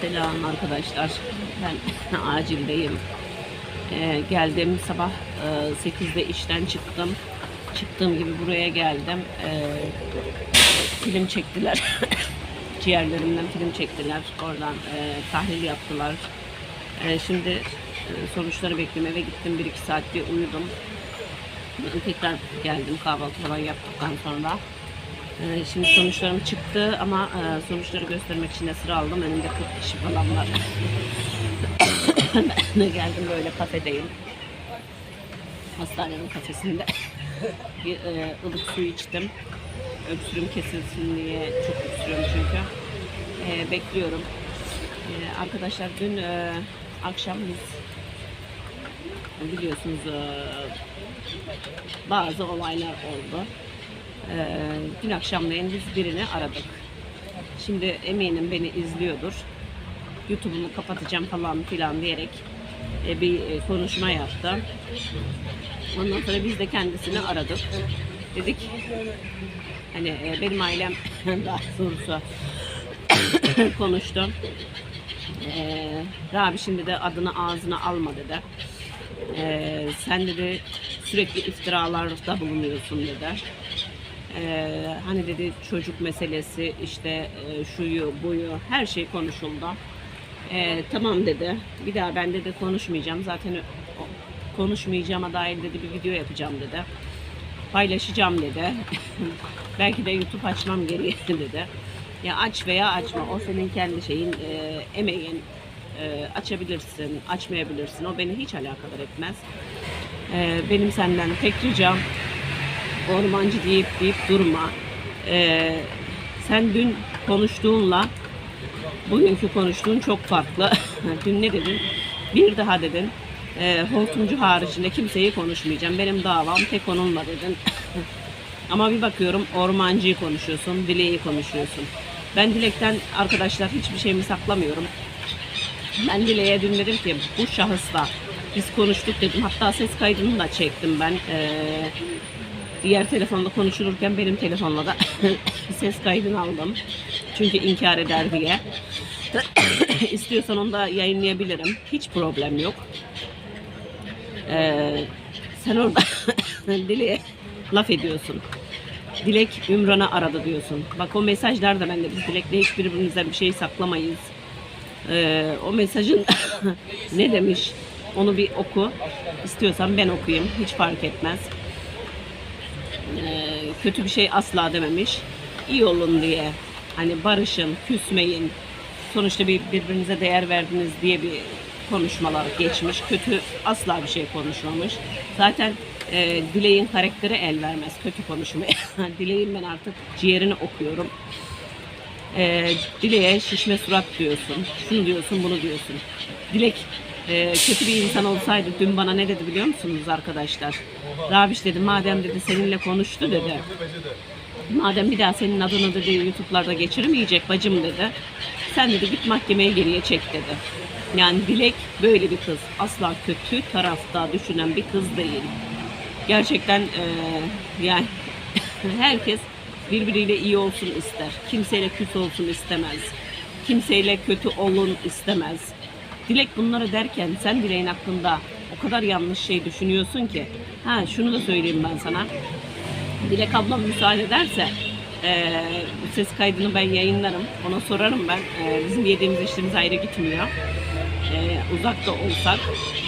Selam arkadaşlar. Ben acildeyim. Ee, geldim sabah e, 8'de işten çıktım. Çıktığım gibi buraya geldim. Ee, film çektiler. Ciğerlerimden film çektiler. Oradan e, tahlil yaptılar. Ee, şimdi e, sonuçları bekliyorum. Eve gittim 1-2 saat uyudum. Tekrar geldim kahvaltı falan yaptıktan sonra. Ee, Şimdi sonuçlarım çıktı ama e, sonuçları göstermek için de sıra aldım. Önümde 40 kişi falan var. ben de geldim böyle kafedeyim. Hastanenin kafesinde. Bir e, ılık su içtim. Öksürüm kesilsin diye çok öksürüyorum çünkü. E, bekliyorum. E, arkadaşlar dün e, akşam biz biliyorsunuz e, bazı olaylar oldu. Ee, dün akşamleyin biz birini aradık. Şimdi eminim beni izliyordur. YouTube'umu kapatacağım falan filan diyerek e, bir e, konuşma yaptı. Ondan sonra biz de kendisini aradık. Dedik hani e, benim ailem daha doğrusu konuştu. Ee, Rabi şimdi de adını ağzına alma dedi. Ee, sen dedi sürekli iftiralarda bulunuyorsun dedi. Ee, hani dedi çocuk meselesi işte e, şuyu buyu her şey konuşuldu. Ee, tamam dedi. Bir daha ben dedi konuşmayacağım. Zaten konuşmayacağıma dair dedi bir video yapacağım dedi. Paylaşacağım dedi. Belki de YouTube açmam gereği dedi. Ya aç veya açma. O senin kendi şeyin, e, emeğin. E, açabilirsin, açmayabilirsin. O beni hiç alakadar etmez. E, benim senden tek ricam ormancı deyip deyip durma. Ee, sen dün konuştuğunla bugünkü konuştuğun çok farklı. dün ne dedin? Bir daha dedin. E, hortumcu haricinde kimseyi konuşmayacağım. Benim davam tek onunla dedin. Ama bir bakıyorum ormancıyı konuşuyorsun, dileği konuşuyorsun. Ben dilekten arkadaşlar hiçbir şeyimi saklamıyorum. Ben Dile'ye dün dedim ki bu şahısla biz konuştuk dedim. Hatta ses kaydını da çektim ben. Ee, diğer telefonda konuşulurken benim telefonla da ses kaydını aldım. Çünkü inkar eder diye. İstiyorsan onu da yayınlayabilirim. Hiç problem yok. Ee, sen orada Dile'ye laf ediyorsun. Dilek Ümran'a aradı diyorsun. Bak o mesajlar da bende. Biz Dilek'le hiçbirimizden bir şey saklamayız. Ee, o mesajın ne demiş onu bir oku. İstiyorsan ben okuyayım. Hiç fark etmez. Ee, kötü bir şey asla dememiş. İyi olun diye. Hani barışın, küsmeyin. Sonuçta bir birbirinize değer verdiniz diye bir konuşmalar geçmiş. Kötü asla bir şey konuşmamış. Zaten e, Dilek'in karakteri el vermez kötü konuşmaya. Dilek'in ben artık ciğerini okuyorum. E, Dilek'e şişme surat diyorsun. Şunu diyorsun, bunu diyorsun. Dilek e, kötü bir insan olsaydı dün bana ne dedi biliyor musunuz arkadaşlar? Rabiş dedi madem dedi seninle konuştu dedi. Madem bir daha senin adını dedi YouTube'larda geçirmeyecek bacım dedi. Sen dedi git mahkemeye geriye çek dedi. Yani Dilek böyle bir kız. Asla kötü tarafta düşünen bir kız değil. Gerçekten e, yani herkes birbiriyle iyi olsun ister. Kimseyle küs olsun istemez. Kimseyle kötü olun istemez. Dilek bunları derken sen Dilek'in hakkında o kadar yanlış şey düşünüyorsun ki. Ha şunu da söyleyeyim ben sana. Dilek ablam müsaade ederse bu ses kaydını ben yayınlarım. Ona sorarım ben. Eee, bizim yediğimiz içtiğimiz ayrı gitmiyor. Eee, uzak da olsak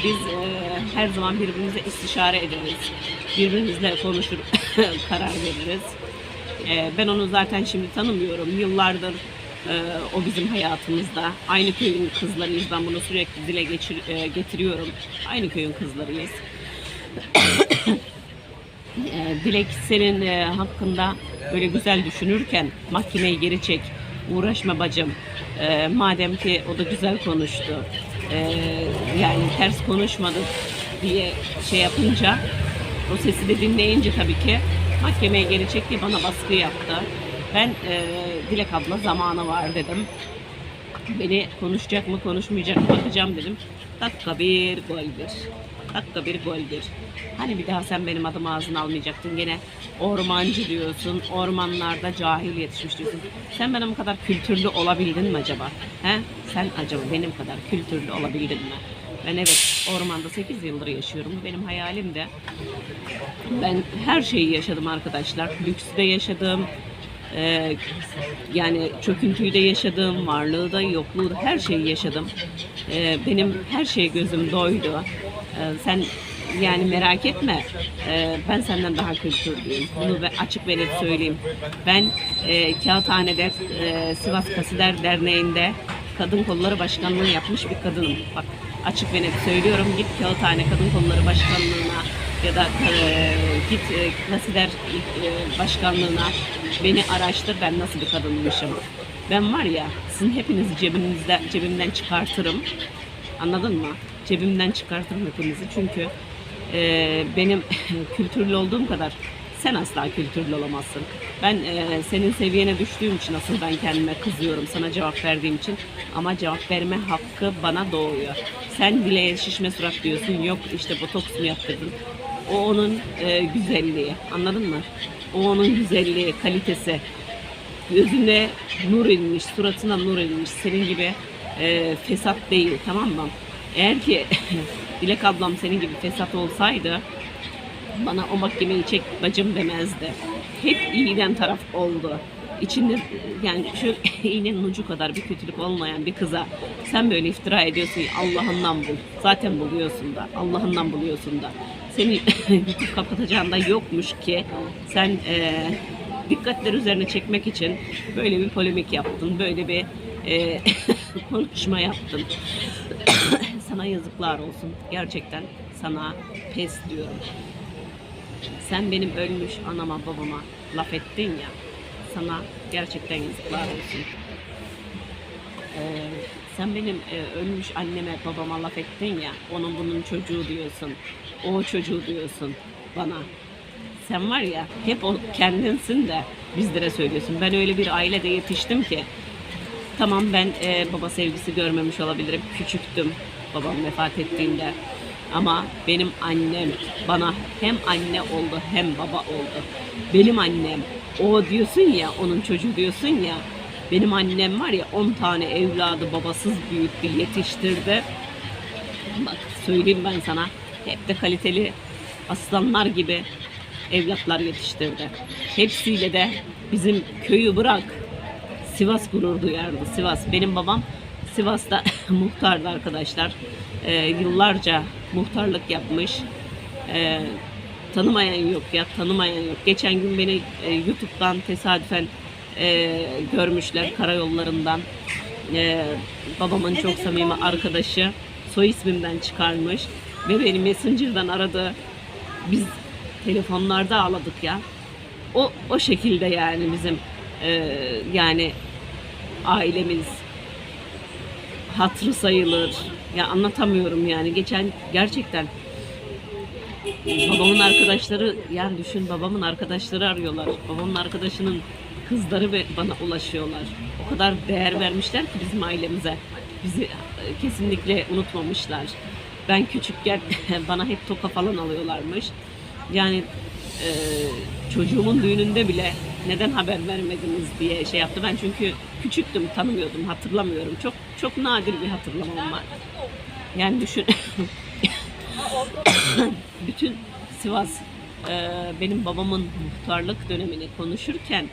biz eee, her zaman birbirimize istişare ederiz. Birbirimizle konuşur, karar veririz. Eee, ben onu zaten şimdi tanımıyorum. Yıllardır o bizim hayatımızda. Aynı köyün kızlarıyız. Ben bunu sürekli dile geçir, eee, getiriyorum. Aynı köyün kızlarıyız. E, Dilek senin e, hakkında böyle güzel düşünürken mahkemeyi geri çek. Uğraşma bacım. E, madem ki o da güzel konuştu. e, yani ters konuşmadık diye şey yapınca o sesi de dinleyince tabii ki mahkemeye geri çek diye bana baskı yaptı. Ben e, Dilek abla zamanı var dedim. Beni konuşacak mı konuşmayacak mı bakacağım dedim. Dakika bir gol bir. Dakika bir gol bir. Hani bir daha sen benim adımı ağzına almayacaktın. Gene ormancı diyorsun. Ormanlarda cahil yetişmiş diyorsun. Sen benim kadar kültürlü olabildin mi acaba? He? Sen acaba benim kadar kültürlü olabildin mi? Ben evet ormanda 8 yıldır yaşıyorum. Benim hayalim de. Ben her şeyi yaşadım arkadaşlar. Lüksü de yaşadım. Ee, yani çöküntüyü de yaşadım, varlığı da yokluğu da her şeyi yaşadım. Ee, benim her şeye gözüm doydu. Ee, sen yani merak etme, Ee, ben senden daha kültürlüyüm. Bunu ve açık ve net söyleyeyim. Ben e, Kağıthane'de e, Sivas Kasider Derneği'nde Kadın Kolları Başkanlığı yapmış bir kadınım. Bak açık ve net söylüyorum. Git Kağıthane Kadın Kolları Başkanlığı'na ya da e, git e, Kasider e, Başkanlığı'na beni araştır ben nasıl bir kadınmışım. Ben var ya sizin hepinizi cebinizde, cebimden çıkartırım. Anladın mı? Cebimden çıkartırım hepinizi çünkü e, benim kültürlü olduğum kadar sen asla kültürlü olamazsın. Ben e, senin seviyene düştüğüm için asıl ben kendime kızıyorum sana cevap verdiğim için. Ama cevap verme hakkı bana doğuyor. Sen bile şişme surat diyorsun. Yok işte botoks mu yaptırdın. O onun e, güzelliği. Anladın mı? O onun güzelliği, kalitesi. Gözüne nur inmiş, suratına nur inmiş. Senin gibi e, fesat değil tamam mı? Eğer ki Dilek ablam senin gibi fesat olsaydı bana o mahkemeyi çek bacım demezdi. Hep iyiden taraf oldu. İçinde yani şu iğnenin ucu kadar bir kötülük olmayan bir kıza sen böyle iftira ediyorsun Allah'ından bul. Zaten buluyorsun da Allah'ından buluyorsun da. Seni YouTube kapatacağında yokmuş ki sen e, dikkatler üzerine çekmek için böyle bir polemik yaptın. Böyle bir e, konuşma yaptın. sana yazıklar olsun. Gerçekten sana pes diyorum. Sen benim ölmüş anama babama laf ettin ya. Sana gerçekten yazıklar olsun. Ee, sen benim e, ölmüş anneme babama laf ettin ya. Onun bunun çocuğu diyorsun. O çocuğu diyorsun bana. Sen var ya hep o kendinsin de bizlere söylüyorsun. Ben öyle bir ailede yetiştim ki Tamam ben e, baba sevgisi görmemiş olabilirim. Küçüktüm babam vefat ettiğinde. Ama benim annem bana hem anne oldu hem baba oldu. Benim annem o diyorsun ya onun çocuğu diyorsun ya. Benim annem var ya 10 tane evladı babasız büyüttü, yetiştirdi. Bak söyleyeyim ben sana. Hep de kaliteli aslanlar gibi evlatlar yetiştirdi. Hepsiyle de bizim köyü bırak Sivas gurur duyardı. Sivas. Benim babam Sivas'ta muhtardı arkadaşlar. Ee, yıllarca muhtarlık yapmış. Ee, tanımayan yok ya, tanımayan yok. Geçen gün beni e, YouTube'dan tesadüfen e, görmüşler karayollarından. E, babamın çok samimi arkadaşı soy ismimden çıkarmış ve beni Messenger'dan aradı. Biz telefonlarda ağladık ya. O o şekilde yani bizim e, yani ailemiz hatırı sayılır. Ya anlatamıyorum yani. Geçen gerçekten babamın arkadaşları yani düşün babamın arkadaşları arıyorlar. Babamın arkadaşının kızları ve bana ulaşıyorlar. O kadar değer vermişler ki bizim ailemize. Bizi e, kesinlikle unutmamışlar. Ben küçükken bana hep toka falan alıyorlarmış. Yani e, çocuğumun düğününde bile neden haber vermediniz diye şey yaptı. Ben çünkü küçüktüm, tanımıyordum, hatırlamıyorum. Çok çok nadir bir hatırlamam var. Yani düşün bütün Sivas e, benim babamın muhtarlık dönemini konuşurken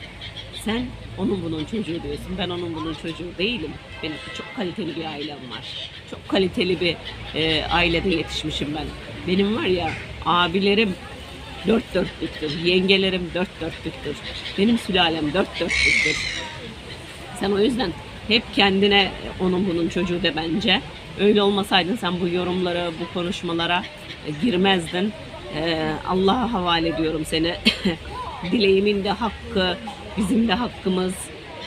sen onun bunun çocuğu diyorsun. Ben onun bunun çocuğu değilim. Benim çok kaliteli bir ailem var. Çok kaliteli bir e, ailede yetişmişim ben. Benim var ya abilerim dört dörtlüktür. Yengelerim dört dörtlüktür. Benim sülalem dört dörtlüktür. Sen o yüzden hep kendine onun bunun çocuğu de bence. Öyle olmasaydın sen bu yorumlara, bu konuşmalara e, girmezdin. Ee, Allah'a havale ediyorum seni. Dileğimin de hakkı, bizim de hakkımız,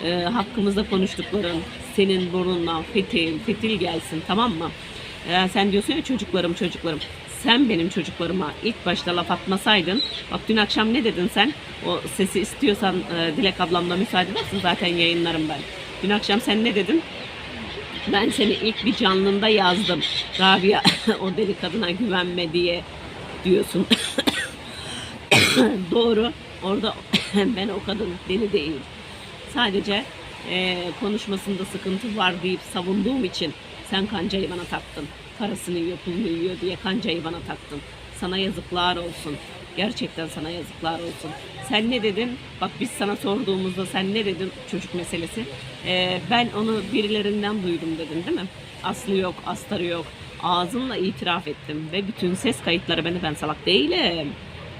e, hakkımızda konuştukların senin burnundan fitil, fitil gelsin tamam mı? Ee, sen diyorsun ya çocuklarım çocuklarım. Sen benim çocuklarıma ilk başta laf atmasaydın. Bak dün akşam ne dedin sen? O sesi istiyorsan e, Dilek ablamla müsaade edersin zaten yayınlarım ben. Dün akşam sen ne dedin? Ben seni ilk bir canlında yazdım. Rabia o deli kadına güvenme diye diyorsun. Doğru. Orada ben o kadın deli değil. Sadece eee, konuşmasında sıkıntı var deyip savunduğum için sen kancayı bana taktın. Parasını yiyor, pulunu yiyor diye kancayı bana taktın. Sana yazıklar olsun. Gerçekten sana yazıklar olsun. Sen ne dedin? Bak biz sana sorduğumuzda sen ne dedin çocuk meselesi? Eee, ben onu birilerinden duydum dedin değil mi? Aslı yok, astarı yok. Ağzımla itiraf ettim ve bütün ses kayıtları beni ben salak değilim.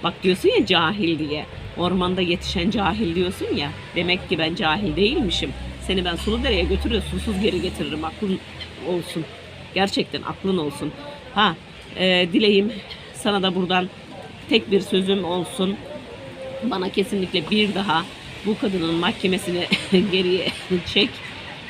Bak diyorsun ya cahil diye. Ormanda yetişen cahil diyorsun ya. Demek ki ben cahil değilmişim. Seni ben Suludere'ye götürür susuz geri getiririm. Aklın olsun. Gerçekten aklın olsun. Ha e, dileğim sana da buradan tek bir sözüm olsun. Bana kesinlikle bir daha bu kadının mahkemesini geriye çek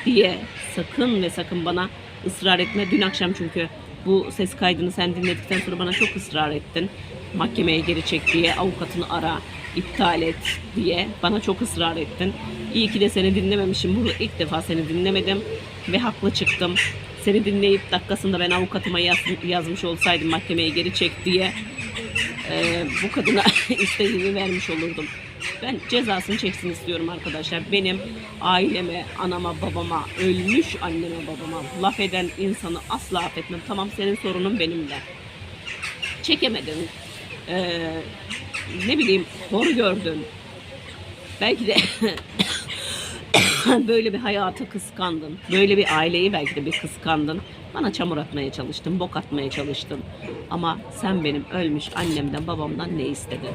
diye sakın ve sakın bana ısrar etme. Dün akşam çünkü bu ses kaydını sen dinledikten sonra bana çok ısrar ettin. Mahkemeye geri çek diye, avukatını ara, iptal et diye bana çok ısrar ettin. İyi ki de seni dinlememişim. Burada ilk defa seni dinlemedim ve haklı çıktım. Seni dinleyip dakikasında ben avukatıma yaz- yazmış olsaydım mahkemeye geri çek diye e, bu kadına istediğimi vermiş olurdum. Ben cezasını çeksin istiyorum arkadaşlar. Benim aileme, anama, babama, ölmüş anneme, babama laf eden insanı asla affetmem. Tamam senin sorunun benimle. Çekemedin. E, ne bileyim hor gördün. Belki de böyle bir hayatı kıskandın. Böyle bir aileyi belki de bir kıskandın. Bana çamur atmaya çalıştın, bok atmaya çalıştın. Ama sen benim ölmüş annemden, babamdan ne istedin?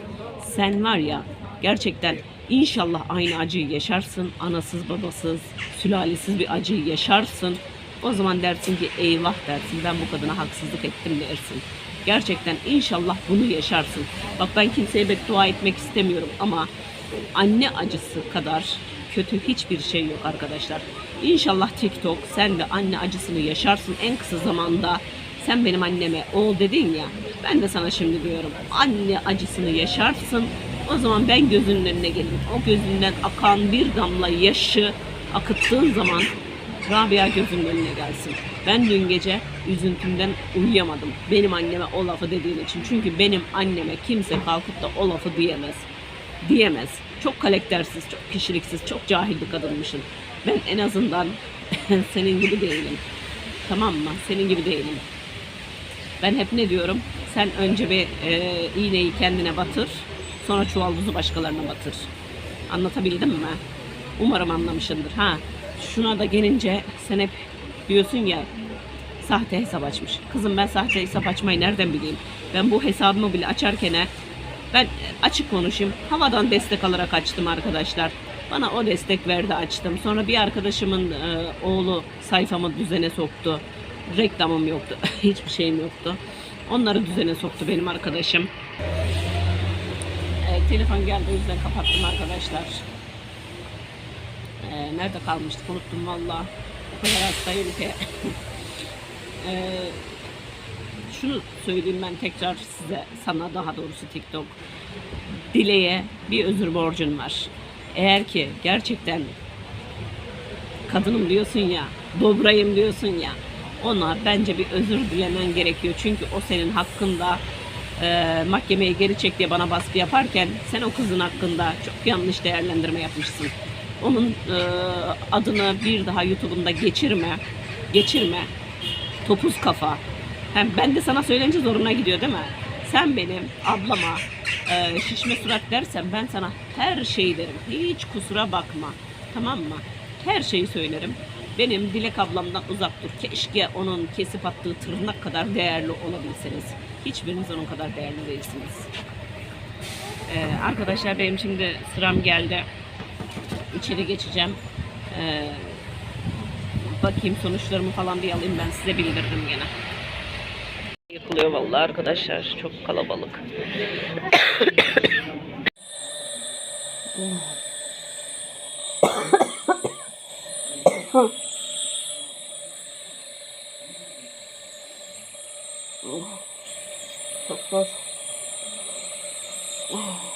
Sen var ya gerçekten inşallah aynı acıyı yaşarsın. Anasız, babasız, sülalesiz bir acıyı yaşarsın. O zaman dersin ki eyvah dersin ben bu kadına haksızlık ettim dersin. Gerçekten inşallah bunu yaşarsın. Bak ben kimseye beddua etmek istemiyorum ama anne acısı kadar kötü hiçbir şey yok arkadaşlar. İnşallah TikTok sen de anne acısını yaşarsın en kısa zamanda. Sen benim anneme oğul dedin ya. Ben de sana şimdi diyorum. Anne acısını yaşarsın. O zaman ben gözünün önüne gelirim. O gözünden akan bir damla yaşı akıttığın zaman Rabia gözümün önüne gelsin. Ben dün gece üzüntümden uyuyamadım. Benim anneme o lafı dediğin için. Çünkü benim anneme kimse kalkıp da o lafı diyemez. Diyemez. Çok karaktersiz, çok kişiliksiz, çok cahil bir kadınmışsın. Ben en azından senin gibi değilim. Tamam mı? Senin gibi değilim. Ben hep ne diyorum? Sen önce bir e, iğneyi kendine batır. Sonra çuvalbuzu başkalarına batır. Anlatabildim mi? Umarım anlamışsındır. Ha, şuna da gelince sen hep diyorsun ya sahte hesap açmış. Kızım ben sahte hesap açmayı nereden bileyim? Ben bu hesabımı bile açarken ben açık konuşayım. Havadan destek alarak açtım arkadaşlar. Bana o destek verdi açtım. Sonra bir arkadaşımın e, oğlu sayfamı düzene soktu. Reklamım yoktu. Hiçbir şeyim yoktu. Onları düzene soktu benim arkadaşım. Telefon geldi o yüzden kapattım arkadaşlar. E, nerede kalmıştık unuttum valla. O kadar hastayım ki. e, şunu söyleyeyim ben tekrar size, sana daha doğrusu TikTok. Dile'ye bir özür borcun var. Eğer ki gerçekten kadınım diyorsun ya, dobrayım diyorsun ya, ona bence bir özür dilemen gerekiyor. Çünkü o senin hakkında e, mahkemeye geri çek diye bana baskı yaparken sen o kızın hakkında çok yanlış değerlendirme yapmışsın. Onun e, adını bir daha YouTube'unda geçirme, geçirme. Topuz kafa. Hem ben de sana söyleyince zoruna gidiyor değil mi? Sen benim ablama e, şişme surat dersen ben sana her şeyi derim. Hiç kusura bakma. Tamam mı? Her şeyi söylerim. Benim Dilek ablamdan uzak dur. Keşke onun kesip attığı tırnak kadar değerli olabilseniz. Hiçbiriniz onun kadar değerli değilsiniz. E, arkadaşlar benim şimdi sıram geldi. İçeri geçeceğim. E, bakayım sonuçlarımı falan bir alayım ben size bildiririm gene. Yıkılıyor vallahi arkadaşlar. Çok kalabalık. Çok Oh.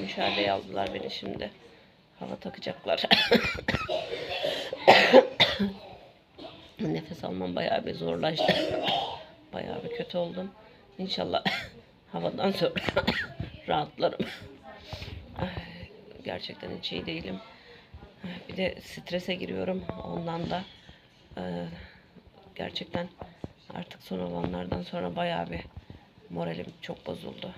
Müşahede aldılar beni şimdi. Hava takacaklar. Nefes almam bayağı bir zorlaştı. Bayağı bir kötü oldum. İnşallah havadan sonra rahatlarım. Ay, Gerçekten hiç iyi değilim. Bir de strese giriyorum. Ondan da e, gerçekten artık son olanlardan sonra bayağı bir moralim çok bozuldu.